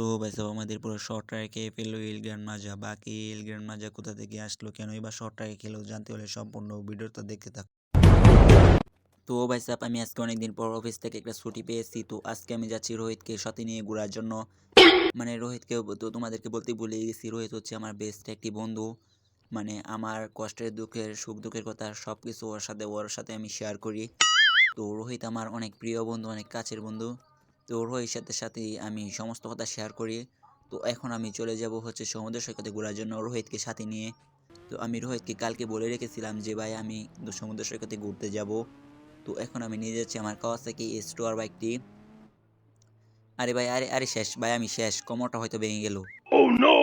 তো ভাই সাহেব আমাদের পুরো শর্টটাকে খেয়ে ফেলল ইল গ্র্যান্ড মাজা। বাকি গ্র্যান্ড মাজা কোথা থেকে আসলো কেনই বা শর্টটাকে খেলো জানতে হলে সম্পূর্ণ ভিডিওটা দেখতে থাক। তো ভাই সাহেব আমি আজকে অনেকদিন পর অফিস থেকে একটা ছুটি পেয়েছি, তো আজকে আমি যাচ্ছি রোহিতকে সাথে নিয়ে ঘোরার জন্য। মানে রোহিতকে তো তোমাদেরকে বলতে ভুলে গেছি, রোহিত হচ্ছে আমার বেস্ট একটি বন্ধু। মানে আমার কষ্টের দুঃখের, সুখ দুঃখের কথা সব কিছু ওর সাথে ওর সাথে আমি শেয়ার করি। তো রোহিত আমার অনেক প্রিয় বন্ধু, অনেক কাছের বন্ধু। তো রোহিত সাথে সাথে আমি সমস্ত কথা শেয়ার করি। তো এখন আমি চলে যাব হচ্ছে সমুদ্র সৈকতে ঘোরার জন্য রোহিতকে সাথে নিয়ে। তো আমি রোহিতকে কালকে বলে রেখেছিলাম যে ভাই আমি সমুদ্র সৈকতে ঘুরতে যাব। তো এখন আমি নিয়ে যাচ্ছি আমার কাওয়াসাকি স্টোয়ার বাইকটি আরে ভাই আরে আরে শেষ ভাই আমি শেষ কোমরটা হয়তো ভেঙে গেল।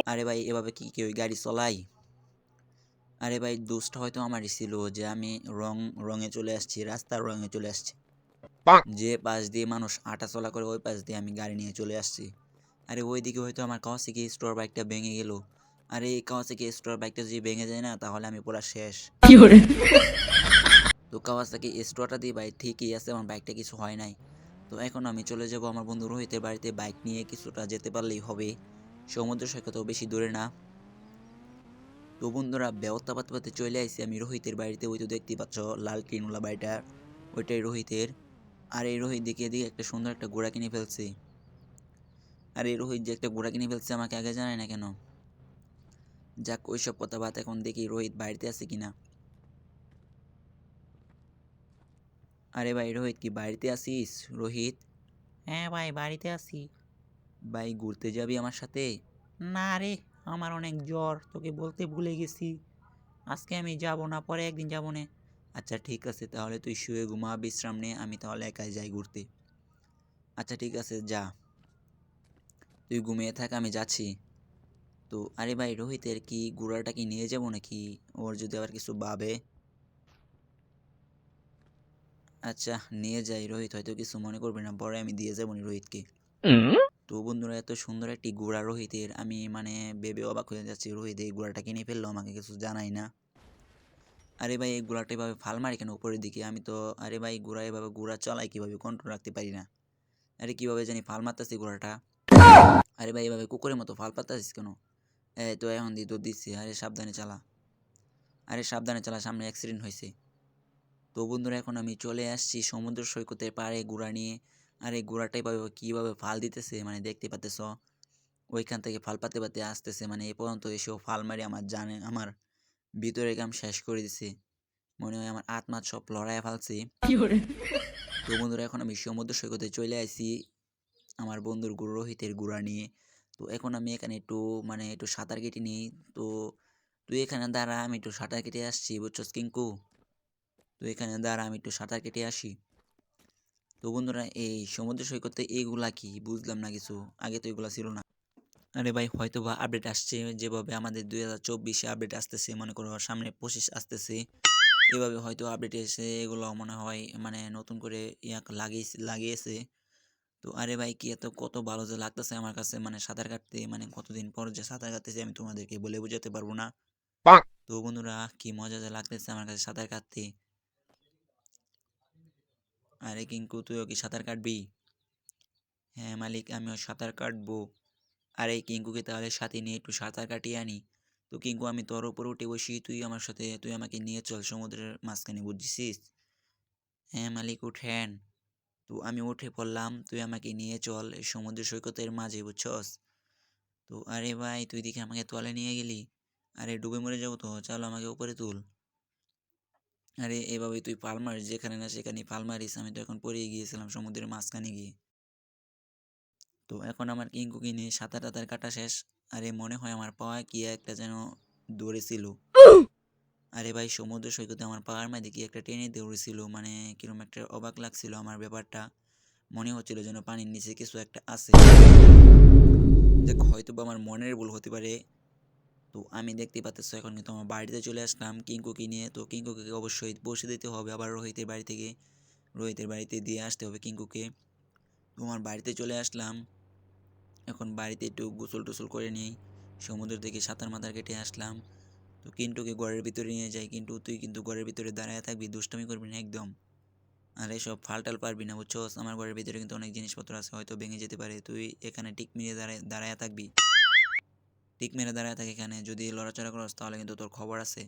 আরে ভাই এভাবে কি কেউ গাড়ি চলাই আরে ভাই দোষটা হয়তো আমারই ছিল যে আমি রং রঙে চলে আসছি রাস্তার রঙে চলে আসছি। যে পাশ দিয়ে মানুষ হাঁটা চলা করে ওই পাশ দিয়ে আমি গাড়ি নিয়ে চলে আসছি। আরে ওইদিকে হয়তো আমার কাওয়াসাকি স্টোর বাইকটা ভেঙে গেল। আরে এই কাওয়াসাকি স্টোর বাইকটা যদি ভেঙে যায় না তাহলে আমি পুরো শেষ। তো কাওয়াসাকি স্টোরটা দিয়ে ভাই ঠিকই আছে আমার বাইকটা কিছু হয় নাই। তো এখন আমি চলে যাব আমার বন্ধু রোহিতের বাড়িতে বাইক নিয়ে কিছুটা যেতে পারলেই হবে। সমুদ্র সৈকতও বেশি দূরে না। তো বন্ধুরা ব্যবস্থা পাতে পাতে চলে আসছি আমি রোহিতের বাড়িতে ওই তো দেখতে পাচ্ছ লাল টিনুলা বাড়িটা ওইটাই রোহিতের। আর এই রোহিত দিকে দিয়ে একটা সুন্দর একটা ঘোড়া কিনে ফেলছে। আর এই রোহিত যে একটা ঘোড়া কিনে ফেলছে আমাকে আগে জানায় না কেন? যাক ওইসব কথা বাদ এখন দেখি রোহিত বাড়িতে আছে কিনা আরে ভাই রোহিত কি বাড়িতে আসিস রোহিত? হ্যাঁ ভাই বাড়িতে আছি। ভাই ঘুরতে যাবি আমার সাথে? না রে আমার অনেক জ্বর তোকে বলতে ভুলে গেছি। আজকে আমি যাব না পরে একদিন যাব না। আচ্ছা ঠিক আছে তাহলে তুই শুয়ে ঘুমা বিশ্রাম নে আমি তাহলে একাই যাই ঘুরতে। আচ্ছা ঠিক আছে যা। তুই ঘুমিয়ে থাক আমি যাচ্ছি। তো আরে ভাই রোহিতের কি গুড়াটা কি নিয়ে যাব নাকি? ওর যদি আবার কিছু ভাবে। আচ্ছা নিয়ে যাই রোহিত হয়তো কিছু মনে করবে না পরে আমি দিয়ে যাব নি রোহিতকে। তো বন্ধুরা এত সুন্দর একটি ঘোড়া রোহিতের আমি মানে ভেবে অবাক হয়ে যাচ্ছি রোহিত এই ঘোড়াটা কিনে ফেলল আমাকে কিছু জানাই না। আরে ভাই, এই ঘোড়াটা এভাবে ফাল মারি কেন উপরের দিকে? আমি তো, আরে ভাই ঘোড়া এভাবে ঘোড়া চালাই কীভাবে? কন্ট্রোল রাখতে পারি না। আরে কীভাবে জানি ফাল মারতেছি ঘোড়াটা আরে ভাই, এভাবে কুকুরের মতো ফাল পাতাছিস কেন? এই তো এখন দিয়ে তো দিচ্ছি। আরে সাবধানে চালা। আরে সাবধানে চালা, সামনে অ্যাক্সিডেন্ট হয়েছে তো বন্ধুরা, এখন আমি চলে আসছি সমুদ্র সৈকতের পাড়ে ঘোড়া নিয়ে। আর এই ঘোড়াটাই পাবে কীভাবে ফাল দিতেছে? মানে দেখতে পাতেছ ওইখান থেকে ফাল পাতে পাতে আসতেছে। মানে এ পর্যন্ত এসেও ফাল মারি আমার জানে, আমার ভিতরে কাম শেষ করে দিছে। মনে হয় আমার আত্মার সব লড়াই ফালছি। তো বন্ধুরা এখন আমি সমুদ্র সৈকতে চলে আসি আমার বন্ধুর গুরু রোহিতের গুড়া নিয়ে। তো এখন আমি এখানে একটু মানে একটু সাঁতার কেটে নিই। তো তুই এখানে দাঁড়া আমি একটু সাঁতার কেটে আসছি বুঝছস কিঙ্কু? তো এখানে দাঁড়া আমি একটু সাঁতার কেটে আসি। তো বন্ধুরা এই সমুদ্র সৈকতে এইগুলা কি? বুঝলাম না কিছু। আগে তো এগুলা ছিল না। আরে ভাই হয়তো বা আপডেট আসছে যেভাবে আমাদের দুই হাজার চব্বিশে আপডেট আসতেছে মনে করো সামনে পঁচিশ আসতেছে এভাবে হয়তো আপডেট এসে এগুলো মনে হয় মানে নতুন করে ইয়াক লাগিয়েছে লাগিয়েছে। তো আরে ভাই কি এত কত ভালো যে লাগতেছে আমার কাছে মানে সাঁতার কাটতে মানে কতদিন পর যে সাঁতার কাটতেছি আমি তোমাদেরকে বলে বোঝাতে পারব না। তো বন্ধুরা কি মজা যে লাগতেছে আমার কাছে সাঁতার কাটতে। আরে কিঙ্কু তুইও কি সাঁতার কাটবি? হ্যাঁ মালিক আমিও সাঁতার কাটবো। আরে কিঙ্কুকে তাহলে সাথে নিয়ে একটু সাঁতার কাটিয়ে আনি। তো কিঙ্কু, আমি তোর উপর উঠে বসি, তুই আমার সাথে, তুই আমাকে নিয়ে চল সমুদ্রের মাঝখানে, বুঝছিস? হ্যাঁ মালিক, উঠেন। তো আমি উঠে পড়লাম, তুই আমাকে নিয়ে চল এই সমুদ্র সৈকতের মাঝে, বুঝছস? তো আরে ভাই, তুই দেখে আমাকে তলে নিয়ে গেলি? আরে ডুবে মরে যাব তো, চল আমাকে উপরে তুল। আরে এভাবে তুই পাল মারিস, যেখানে না সেখানে পাল মারিস, আমি তো এখন পড়ে গিয়েছিলাম সমুদ্রের মাঝখানে গিয়ে। তো এখন আমার কিঙ্কুকে নিয়ে সাঁতার টাতার কাটা শেষ। আরে মনে হয় আমার পাওয়া কি একটা যেন দৌড়েছিল। আরে ভাই, সমুদ্র সৈকতে আমার পাওয়ার মাঝে কি একটা টেনে দৌড়েছিল মানে কীরকম একটা অবাক লাগছিল আমার ব্যাপারটা। মনে হচ্ছিল যেন পানির নিচে কিছু একটা আছে। দেখ হয়তো বা আমার মনের ভুল হতে পারে। তো আমি দেখতে পাচ্ছি এখন কিন্তু আমার বাড়িতে চলে আসলাম কিঙ্কুকে নিয়ে তো কিঙ্কুকে অবশ্যই বসে দিতে হবে, আবার রোহিতের বাড়ি থেকে। রোহিতের বাড়িতে দিয়ে আসতে হবে কিঙ্কুকে। তোমার বাড়িতে চলে আসলাম। এখন বাড়িতে একটু গোসল টোসল করে নিই। সমুদ্র থেকে সাঁতার মাথার কেটে আসলাম। তো কিন্টুকে ঘরের ভিতরে নিয়ে যাই। কিন্তু তুই কিন্তু ঘরের ভিতরে দাঁড়ায় থাকবি, দুষ্টামি করবি না একদম। আর এসব ফালটাল পারবি না, বুঝছস? আমার ঘরের ভিতরে কিন্তু অনেক জিনিসপত্র আছে, হয়তো ভেঙে যেতে পারে। তুই এখানে টিক মেরে দাঁড়ায় দাঁড়ায় থাকবি। টিক মেরে দাঁড়ায় থাক এখানে। যদি লড়াচড়া করস, তাহলে কিন্তু তোর খবর আছে।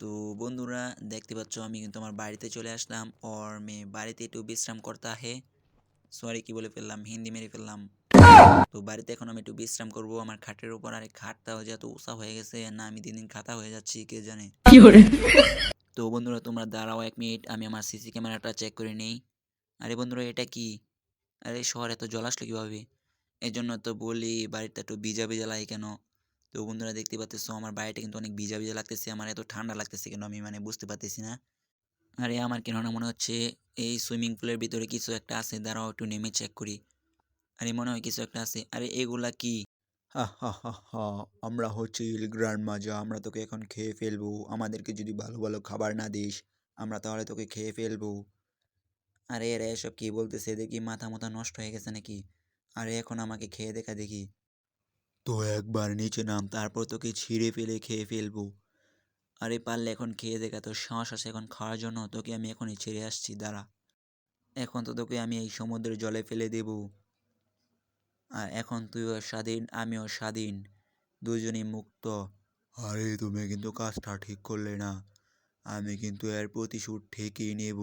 তো বন্ধুরা, দেখতে পাচ্ছ, আমি কিন্তু আমার বাড়িতে চলে আসলাম। ওর মেয়ে বাড়িতে একটু বিশ্রাম করতে আহে সরি কি বলে ফেললাম? হিন্দি মেরে ফেললাম। তো বাড়িতে এখন আমি একটু বিশ্রাম করব। আমার খাটের উপর আরে খাটটাও যেহেতু উষা হয়ে গেছে না আমি দিন দিন খাতা হয়ে যাচ্ছি কে জানে? তো বন্ধুরা তোমরা দাঁড়াও এক মিনিট আমি আমার সিসি ক্যামেরাটা চেক করে নেই। আরে বন্ধুরা এটা কি? আরে শহরে এত জল আসলো কীভাবে? এই জন্য তো বলি বাড়িটা একটু ভিজা ভিজা লাগে কেন? তো বন্ধুরা দেখতে পাচ্ছ আমার বাড়িটা কিন্তু অনেক ভিজা ভিজা লাগতেছে আমার এত ঠান্ডা লাগতেছে কেন আমি মানে বুঝতে পারতেছি না। আরে আমার কেননা মনে হচ্ছে এই সুইমিং পুলের ভিতরে কিছু একটা আছে, দাঁড়াও একটু নেমে চেক করি। আরে মনে হয় কিছু একটা আছে। আরে এগুলা কি? হা আমরা হচ্ছে গ্র্যান্ড মাজা আমরা তোকে এখন খেয়ে ফেলব। আমাদেরকে যদি ভালো ভালো খাবার না দিস, আমরা তাহলে তোকে খেয়ে ফেলব। আরে এরা এসব কি বলতেছে? দেখি মাথা মাথা নষ্ট হয়ে গেছে নাকি? আরে এখন আমাকে খেয়ে দেখা দেখি। তো একবার নিচে নাম, তারপর তোকে ছিঁড়ে ফেলে খেয়ে ফেলব। আরে পারলে এখন খেয়ে দেখা তোর সাহস আছে এখন খাওয়ার জন্য, তোকে আমি এখনই ছেড়ে আসছি, দাঁড়া। এখন তো তোকে আমি এই সমুদ্রের জলে ফেলে দেব। আর এখন তুইও স্বাধীন, আমিও স্বাধীন, দুজনই মুক্ত। আরে তুমি কিন্তু কাজটা ঠিক করলে না, আমি কিন্তু এর প্রতিশোধ ঠিকই নেব।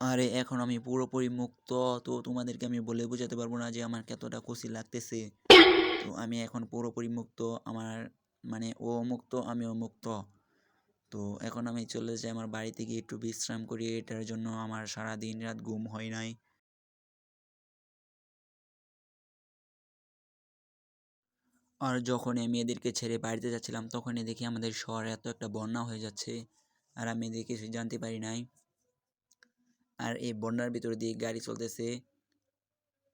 আরে এখন আমি পুরোপুরি মুক্ত, তো তোমাদেরকে আমি বলে বোঝাতে পারব না যে আমার কতটা খুশি লাগতেছে। তো আমি এখন পুরোপুরি মুক্ত, আমার মানে ও মুক্ত আমিও মুক্ত তো। এখন আমি চলে যাই আমার বাড়িতে গিয়ে একটু বিশ্রাম করি, এটার জন্য আমার সারা দিন রাত ঘুম হয় নাই। আর যখন আমি এদেরকে ছেড়ে বাড়িতে যাচ্ছিলাম, তখনই দেখি আমাদের শহরে এত একটা বন্যা হয়ে যাচ্ছে, আর আমি এদিকে কিছু জানতে পারি নাই। আর এই বন্যার ভিতর দিয়ে গাড়ি চলতেছে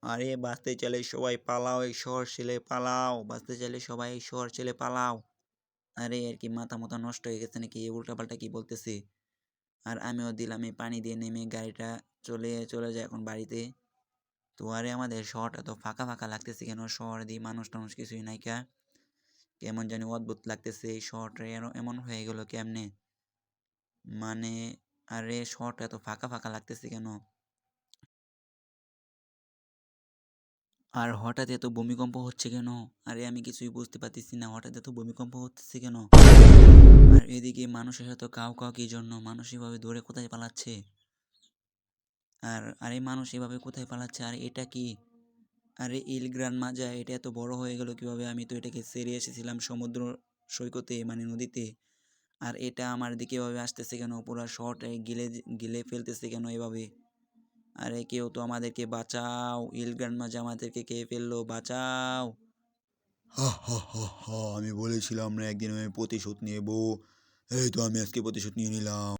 আরে বাঁচতে চাইলে সবাই পালাও, এই শহর ছেলে পালাও, বাঁচতে চাইলে সবাই এই শহর ছেলে পালাও। আরে আর কি মাথা মাথা নষ্ট হয়ে গেছে নাকি? উল্টাপাল্টা কি বলতেছে? আর আমিও দিলাম এই পানি দিয়ে নেমে গাড়িটা চলে চলে যায় এখন বাড়িতে। তো আরে আমাদের শহরটা তো ফাঁকা ফাঁকা লাগতেছে কেন? শহর দিয়ে মানুষ টানুষ কিছুই নাই কা। কেমন জানি অদ্ভুত লাগতেছে এই শহরটা এমন হয়ে গেল কেমনে? মানে আরে শহরটা এত ফাঁকা ফাঁকা লাগতেছে কেন? আর হঠাৎ এত ভূমিকম্প হচ্ছে কেন? আরে আমি কিছুই বুঝতে পারতেছি না, হঠাৎ এত ভূমিকম্প হচ্ছে কেন? আর এদিকে মানুষের সাথে কাউ কাউ কি জন্য মানুষ এভাবে দৌড়ে কোথায় পালাচ্ছে? আর, আরে মানুষ এভাবে কোথায় পালাচ্ছে? আর এটা কি? আরে ইল গ্রান মাজা, এটা এত বড় হয়ে গেল কীভাবে? আমি তো এটাকে সেরে এসেছিলাম সমুদ্র সৈকতে মানে নদীতে। আর এটা আমার দিকে এভাবে আসতেছে কেন? পুরো শহরটাকে গিলে গিলে ফেলতেছে কেন এভাবে? আরে কেউ তো আমাদেরকে বাঁচাও ইলগ্রান মাঝে আমাদেরকে কে ফেলল, বাঁচাও। হা হা হা হা, আমি বলেছিলাম না, একদিন আমি প্রতিশোধ নেব। এই তো আমি আজকে প্রতিশোধ নিয়ে নিলাম।